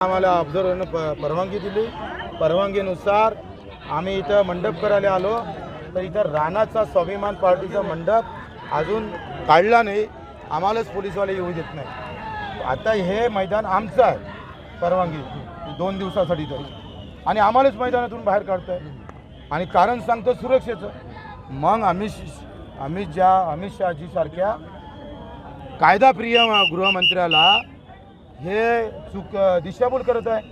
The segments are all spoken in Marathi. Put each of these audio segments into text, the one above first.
आम्हाला ऑब्झर्वरनं प परवानगी दिली. परवानगीनुसार आम्ही इथं मंडप करायला आलो. तर इथं राणाचा स्वाभिमान पार्टीचा मंडप अजून काढला नाही. आम्हालाच पोलीसवाले येऊ देत नाही आता हे मैदान आमचं आहे. परवानगी. दोन दिवसासाठी तरी. आणि आम्हालाच मैदानातून बाहेर काढतंय. आणि कारण सांगतो सुरक्षेचं. मग अमित अमित ज्या अमित शहाजीसारख्या कायदाप्रिय गृहमंत्र्याला हे चुक दिशाभूल करत आहे.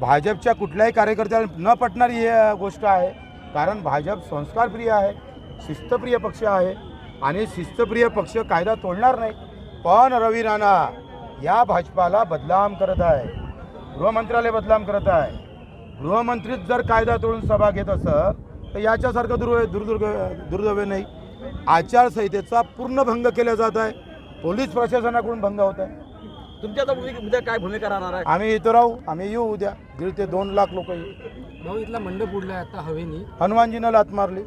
भाजपच्या कुठल्याही कार्यकर्त्याला न पटणारी ही गोष्ट आहे. कारण भाजप संस्कारप्रिय आहे शिस्तप्रिय पक्ष आहे आणि शिस्तप्रिय पक्ष कायदा तोडणार नाही. पण रवी राणा या भाजपाला बदनाम करत आहे. गृहमंत्र्याला बदनाम करत आहे. गृहमंत्रीच जर कायदा तोडून सभा घेत असत तर याच्यासारखं दुर्व दुर्दुर्ग दुर्दैव नाही. आचारसंहितेचा पूर्ण भंग केला जात आहे. पोलीस प्रशासनाकडून भंग होत आहे. तुमची आता भूमिका उद्या काय भूमिका राहणार आहे आम्ही इथं राहू आम्ही येऊ उद्या दीड ते दोन लाख लोक येऊ भाऊ इथला मंडप उडलाय आता हवेनी हनुमानजीनं लात मारली?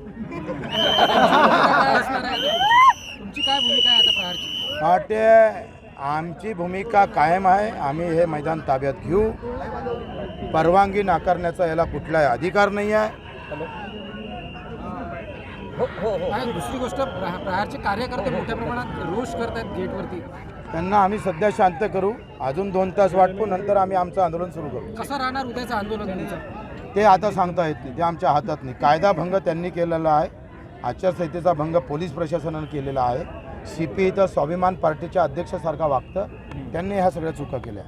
तुमची काय भूमिका आहे आता प्रहारची वाटते आमची भूमिका कायम आहे आम्ही हे मैदान ताब्यात घेऊ परवानगी नाकारण्याचा याला कुठलाही अधिकार नाही आहे हो हो हो आणि दुसरी गोष्ट प्रहा- प्रहारचे कार्यकर्ते मोठ्या प्रमाणात रोष करतायत गेटवरती त्यांना आम्ही सध्या शांत करू. अजून दोन तास वाटपू नंतर आम्ही आमचं आंदोलन सुरू करू. कसं राहणार उद्याचं आंदोलन ते आता सांगता येत नाही ते आमच्या हातात नाही. कायदा भंग त्यांनी केलेला आहे. आचारसंहितेचा भंग पोलीस प्रशासनानं केलेला आहे. सी पी इथं स्वाभिमान पार्टीच्या अध्यक्षासारखा वागतं. त्यांनी ह्या सगळ्या चुका केल्या.